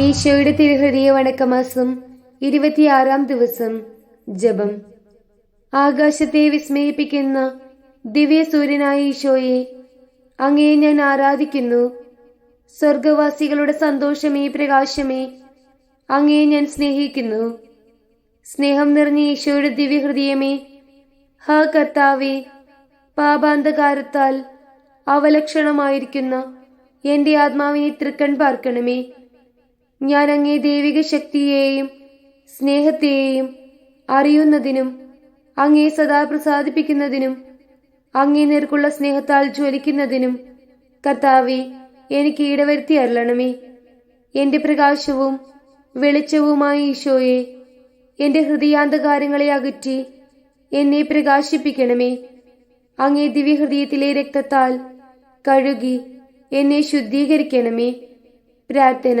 ഈശോയുടെ തിരുഹൃദയ വണക്കമാസം ഇരുപത്തിയാറാം ദിവസം ജപം. ആകാശത്തെ വിസ്മയിപ്പിക്കുന്ന ദിവ്യ സൂര്യനായ ഈശോയെ അങ്ങേ ഞാൻ ആരാധിക്കുന്നു. സ്വർഗവാസികളുടെ സന്തോഷമേ പ്രകാശമേ അങ്ങേ ഞാൻ സ്നേഹിക്കുന്നു. സ്നേഹം നിറഞ്ഞ ഈശോയുടെ ദിവ്യഹൃദയമേ ഹ കർത്താവേ പാപാന്തകാരത്താൽ അവലക്ഷണമായിരിക്കുന്ന എന്റെ ആത്മാവിനെ തൃക്കൺ പാർക്കണമേ. ഞാൻ അങ്ങേ ദൈവിക ശക്തിയെയും സ്നേഹത്തെയും അറിയുന്നതിനും അങ്ങേ സദാ പ്രസാദിപ്പിക്കുന്നതിനും അങ്ങേ നേർക്കുള്ള സ്നേഹത്താൽ ജ്വലിക്കുന്നതിനും കർത്താവെ എനിക്ക് ഇടവരുത്തി അരുളണമേ. എന്റെ പ്രകാശവും വെളിച്ചവുമായ ഈശോയെ എന്റെ ഹൃദയാന്തകാരങ്ങളെ അകറ്റി എന്നെ പ്രകാശിപ്പിക്കണമേ. അങ്ങേ ദിവ്യഹൃദയത്തിലെ രക്തത്താൽ കഴുകി എന്നെ ശുദ്ധീകരിക്കണമേ. പ്രാർത്ഥന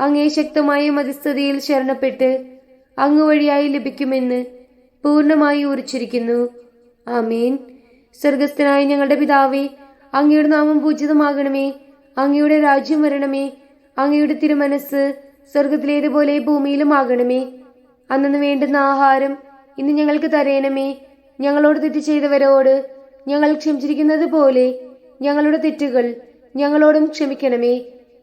അങ്ങേ ശക്തമായ മതിസ്ഥതയിൽ ശരണപ്പെട്ട് അങ്ങ് വഴിയായി ലഭിക്കുമെന്ന് പൂർണമായി ഉറച്ചിരിക്കുന്നു. ആമീൻ. സ്വർഗസ്ഥനായ ഞങ്ങളുടെ പിതാവേ അങ്ങയുടെ നാമം പൂജിതമാകണമേ. അങ്ങയുടെ രാജ്യം വരണമേ. അങ്ങയുടെ തിരുമനസ് സ്വർഗത്തിലേതുപോലെ ഭൂമിയിലും ആകണമേ. അന്നു വേണ്ടുന്ന ആഹാരം ഇന്ന് ഞങ്ങൾക്ക് തരയണമേ ഞങ്ങളോട് തെറ്റ് ചെയ്തവരോട് ഞങ്ങൾ ക്ഷമിച്ചിരിക്കുന്നത് പോലെ ഞങ്ങളുടെ തെറ്റുകൾ ഞങ്ങളോടും ക്ഷമിക്കണമേ.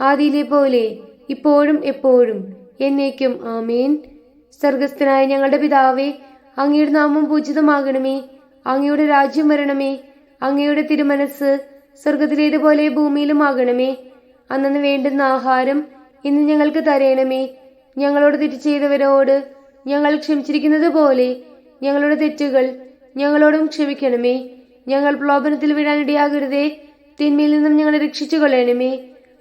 ആദിയിലെ പോലെ ഇപ്പോഴും എപ്പോഴും എന്നേക്കും ആമേൻ. സ്വർഗസ്ഥനായ ഞങ്ങളുടെ പിതാവേ അങ്ങയുടെ നാമം പൂജിതമാകണമേ. അങ്ങയുടെ രാജ്യം വരണമേ. അങ്ങയുടെ തിരുമനസ് സ്വർഗത്തിലേതുപോലെ ഭൂമിയിലും ആകണമേ അന്നു വേണ്ടുന്ന ആഹാരം ഇന്ന് ഞങ്ങൾക്ക് തരയണമേ ഞങ്ങളോട് തെറ്റ് ചെയ്തവരോട് ഞങ്ങൾ ക്ഷമിച്ചിരിക്കുന്നത് പോലെ ഞങ്ങളുടെ തെറ്റുകൾ ഞങ്ങളോടും ക്ഷമിക്കണമേ. ഞങ്ങൾ പ്രലോഭനത്തിൽ വിടാനിടയാകരുതേ തിന്മയിൽ നിന്നും ഞങ്ങളെ രക്ഷിച്ചു കൊള്ളണമേ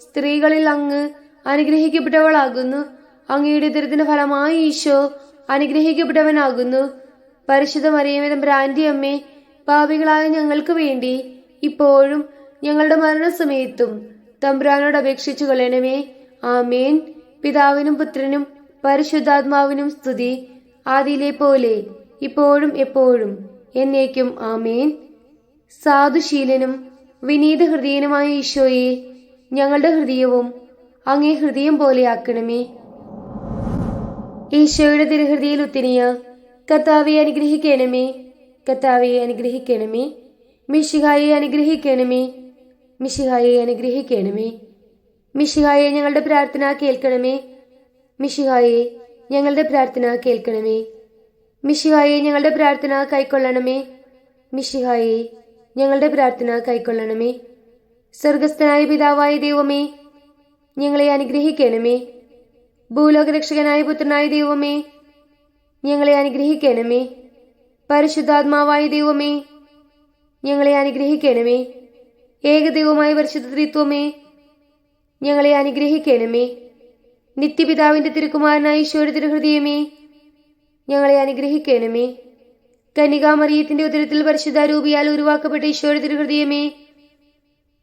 സ്ത്രീകളിൽ അങ്ങ് അനുഗ്രഹിക്കപ്പെട്ടവളാകുന്നു. അങ്ങയുടെ ഉദരത്തിന്റെ ഫലമായി ഈശോ അനുഗ്രഹിക്കപ്പെട്ടവനാകുന്നു. പരിശുദ്ധ മറിയമേ ബ്രാൻഡി അമ്മേ പാപികളായ ഞങ്ങൾക്ക് വേണ്ടി ഇപ്പോഴും ഞങ്ങളുടെ മരണസമയത്തും തമ്പുരാനോട് അപേക്ഷിച്ചു കൊള്ളണമേ. ആമേൻ. പിതാവിനും പുത്രനും പരിശുദ്ധാത്മാവിനും സ്തുതി. ആദിയിലെ പോലെ ഇപ്പോഴും എപ്പോഴും എന്നേക്കും ആമേൻ. സാധുശീലനും വിനീത ഹൃദയനുമായ ഈശോയെ ഞങ്ങളുടെ ഹൃദയവും അങ്ങേ ഹൃദയം പോലെയാക്കണമേ ഈശോയുടെ തിരുഹൃതിയിൽ ഉത്തിനിയ കത്താവെ അനുഗ്രഹിക്കണമേ. കത്താവെ അനുഗ്രഹിക്കണമേ. മിഷിഹായെ അനുഗ്രഹിക്കണമേ. മിഷിഹായെ അനുഗ്രഹിക്കണമേ. മിഷിഹായെ ഞങ്ങളുടെ പ്രാർത്ഥന കേൾക്കണമേ. മിഷിഹായെ ഞങ്ങളുടെ പ്രാർത്ഥന കേൾക്കണമേ. മിഷിഹായെ ഞങ്ങളുടെ പ്രാർത്ഥന കൈക്കൊള്ളണമേ. മിഷിഹായെ ഞങ്ങളുടെ പ്രാർത്ഥന കൈക്കൊള്ളണമേ. സ്വർഗസ്ഥനായ പിതാവായ ദൈവമേ ഞങ്ങളെ അനുഗ്രഹിക്കണമേ. ഭൂലോകരക്ഷകനായ പുത്രനായ ദൈവമേ ഞങ്ങളെ അനുഗ്രഹിക്കണമേ. പരിശുദ്ധാത്മാവായ ദൈവമേ ഞങ്ങളെ അനുഗ്രഹിക്കണമേ. ഏകദൈവമായ പരിശുദ്ധ ത്രിത്വമേ ഞങ്ങളെ അനുഗ്രഹിക്കണമേ. നിത്യപിതാവിന്റെ തിരുക്കുമാരനായ ഈശോയുടെ തിരുഹൃദയമേ ഞങ്ങളെ അനുഗ്രഹിക്കണമേ. കനികാമറിയത്തിന്റെ ഉദരത്തിൽ പരിശുദ്ധാരൂപിയാൽ ഉരുവാക്കപ്പെട്ട ഈശോയുടെ തിരുഹൃദയമേ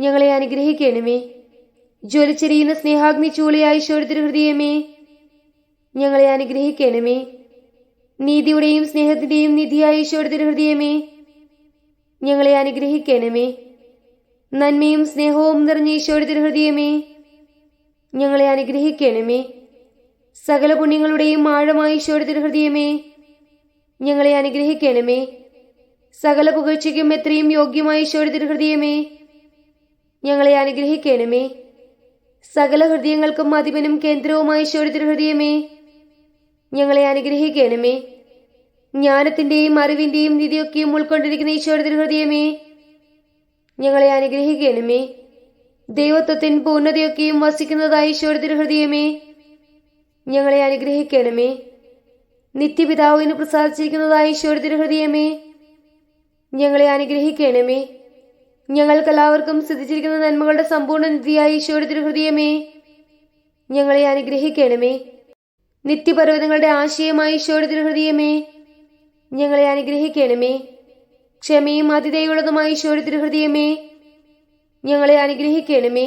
ഞങ്ങളെ അനുഗ്രഹിക്കണമേ. ജ്വലിച്ചെരിയുന്ന സ്നേഹാഗ്നി ചൂളയായി ഈശോയുടെ ഹൃദയമേ. ഞങ്ങളെ അനുഗ്രഹിക്കണമേ. നീതിയുടെയും സ്നേഹത്തിന്റെയും നിധിയായി ഈശോയുടെ ഹൃദയമേ. ഞങ്ങളെ അനുഗ്രഹിക്കണമേ. നന്മയും സ്നേഹവും നിറഞ്ഞ ഈശോയുടെ ഹൃദയമേ. ഞങ്ങളെ അനുഗ്രഹിക്കണമേ. സകല പുണ്യങ്ങളുടെയും ആഴമായ ഈശോയുടെ ഹൃദയമേ. ഞങ്ങളെ അനുഗ്രഹിക്കണമേ. സകല പുകഴ്ചയ്ക്കും എത്രയും യോഗ്യമായ ഈശോയുടെ തിരുഹൃദയമേ ഞങ്ങളെ അനുഗ്രഹിക്കണമേ. സകല ഹൃദയങ്ങൾക്കും അധിപനും കേന്ദ്രവുമായ ഈശ്വരത്തിന് ഹൃദയമേ. ഞങ്ങളെ അനുഗ്രഹിക്കണമേ. ജ്ഞാനത്തിന്റെയും അറിവിന്റെയും നിധിയൊക്കെയും ഉൾക്കൊണ്ടിരിക്കുന്ന ഈശ്വരത്തിന് ഹൃദയമേ. ഞങ്ങളെ അനുഗ്രഹിക്കണമേ. ദൈവത്വത്തിൻ പൂർണതയൊക്കെയും വസിക്കുന്നതായ ഈശ്വരത്തിന് ഹൃദയമേ. ഞങ്ങളെ അനുഗ്രഹിക്കണമേ. നിത്യപിതാവിന് പ്രസാദിച്ചിരിക്കുന്നതായ ഈശ്വരത്തിന് ഹൃദയമേ. ഞങ്ങളെ അനുഗ്രഹിക്കണമേ. ഞങ്ങൾക്കെല്ലാവർക്കും സ്ഥിതിച്ചിരിക്കുന്ന നന്മകളുടെ സമ്പൂർണ നിധിയായ ഈശോയുടെ തിരുഹൃദയമേ ഞങ്ങളെ അനുഗ്രഹിക്കണമേ. നിത്യപർവതങ്ങളുടെ ആശയമായ ഈശോയുടെ തിരുഹൃദയമേ ഞങ്ങളെ അനുഗ്രഹിക്കണമേ. ക്ഷമയും അതിഥയുള്ളതുമായ ഈശോയുടെ തിരുഹൃദയമേ ഞങ്ങളെ അനുഗ്രഹിക്കണമേ.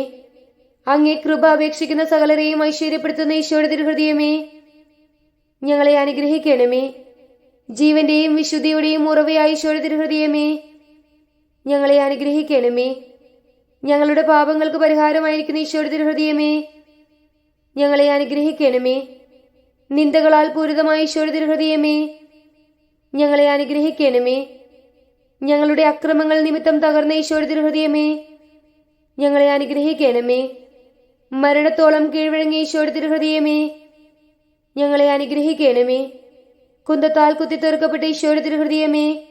അങ്ങേ കൃപ അപേക്ഷിക്കുന്ന സകലരെയും ഐശ്വര്യപ്പെടുത്തുന്ന ഈശോയുടെ തിരുഹൃദയമേ ഞങ്ങളെ അനുഗ്രഹിക്കണമേ. ജീവന്റെയും വിശുദ്ധിയുടെയും ഉറവയായ ഈശോയുടെ തിരുഹൃദയമേ ഞങ്ങളെ അനുഗ്രഹിക്കണമേ. ഞങ്ങളുടെ പാപങ്ങൾക്ക് പരിഹാരമായിരിക്കുന്ന ഈശോയുടെ തിരുഹൃദയമേ ഞങ്ങളെ അനുഗ്രഹിക്കണമേ. നിന്ദകളാൽ പൂരിതമായ ഈശോയുടെ തിരുഹൃദയമേ ഞങ്ങളെ അനുഗ്രഹിക്കണമേ. ഞങ്ങളുടെ അക്രമങ്ങൾ നിമിത്തം തകർന്ന ഈശോയുടെ തിരുഹൃദയമേ ഞങ്ങളെ അനുഗ്രഹിക്കണമേ. മരണത്തോളം കീഴ്വഴങ്ങിയ ഈശോയുടെ തിരുഹൃദയമേ ഞങ്ങളെ അനുഗ്രഹിക്കണമേ. കുന്തത്താൽ കുത്തിത്തീർക്കപ്പെട്ട ഈശോയുടെ തിരുഹൃദയമേ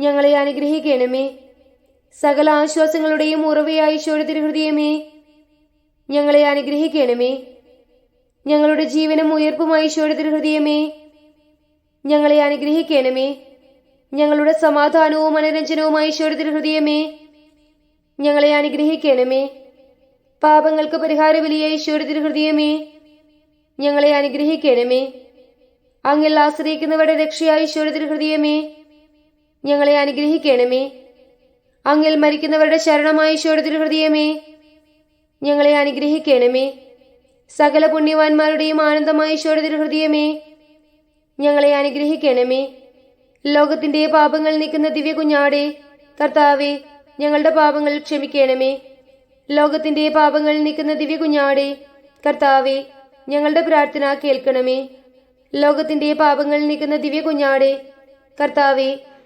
ഞങ്ങളെ അനുഗ്രഹിക്കണമേ. സകല ആശ്വാസങ്ങളുടെയും ഉറവയായി തിരുഹൃദയമേ ഞങ്ങളെ അനുഗ്രഹിക്കണമേ. ഞങ്ങളുടെ ജീവനും ഉയർപ്പുമായി തിരുഹൃദയമേ ഞങ്ങളെ അനുഗ്രഹിക്കണമേ. ഞങ്ങളുടെ സമാധാനവും മനോരഞ്ജനവുമായി തിരുഹൃദയമേ ഞങ്ങളെ അനുഗ്രഹിക്കണമേ. പാപങ്ങൾക്ക് പരിഹാരബലിയ തിരുഹൃദയമേ ഞങ്ങളെ അനുഗ്രഹിക്കണമേ. അങ്ങിൽ ആശ്രയിക്കുന്നവരുടെ രക്ഷയായി തിരുഹൃദയമേ ഞങ്ങളെ അനുഗ്രഹിക്കണമേ. അങ്ങിൽ മരിക്കുന്നവരുടെ ശരണമായി ഈശോയുടെ ഹൃദയമേ ഞങ്ങളെ അനുഗ്രഹിക്കണമേ. സകല പുണ്യവാന്മാരുടെയും ആനന്ദമായി ഈശോയുടെ ഹൃദയമേ ഞങ്ങളെ അനുഗ്രഹിക്കണമേ. ലോകത്തിന്റെ പാപങ്ങൾ നീക്കുന്ന ദിവ്യ കുഞ്ഞാടെ കർത്താവെ ഞങ്ങളുടെ പാപങ്ങൾ ക്ഷമിക്കണമേ. ലോകത്തിന്റെ പാപങ്ങൾ നീക്കുന്ന ദിവ്യ കുഞ്ഞാടെ കർത്താവെ ഞങ്ങളുടെ പ്രാർത്ഥന കേൾക്കണമേ. ലോകത്തിന്റെ പാപങ്ങൾ നീക്കുന്ന ദിവ്യ കുഞ്ഞാടെ കർത്താവെ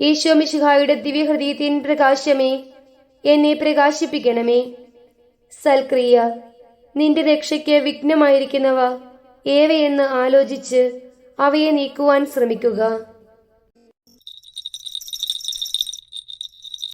ഈശോമിശുഹായുടെ ദിവ്യഹൃദയത്തിൻ പ്രകാശമേ എന്നെ പ്രകാശിപ്പിക്കണമേ. സൽക്രിയ നിന്റെ രക്ഷയ്ക്ക് വിഘ്നമായിരിക്കുന്നവ ഏവയെന്ന് ആലോചിച്ച് അവയെ നീക്കുവാൻ ശ്രമിക്കുക.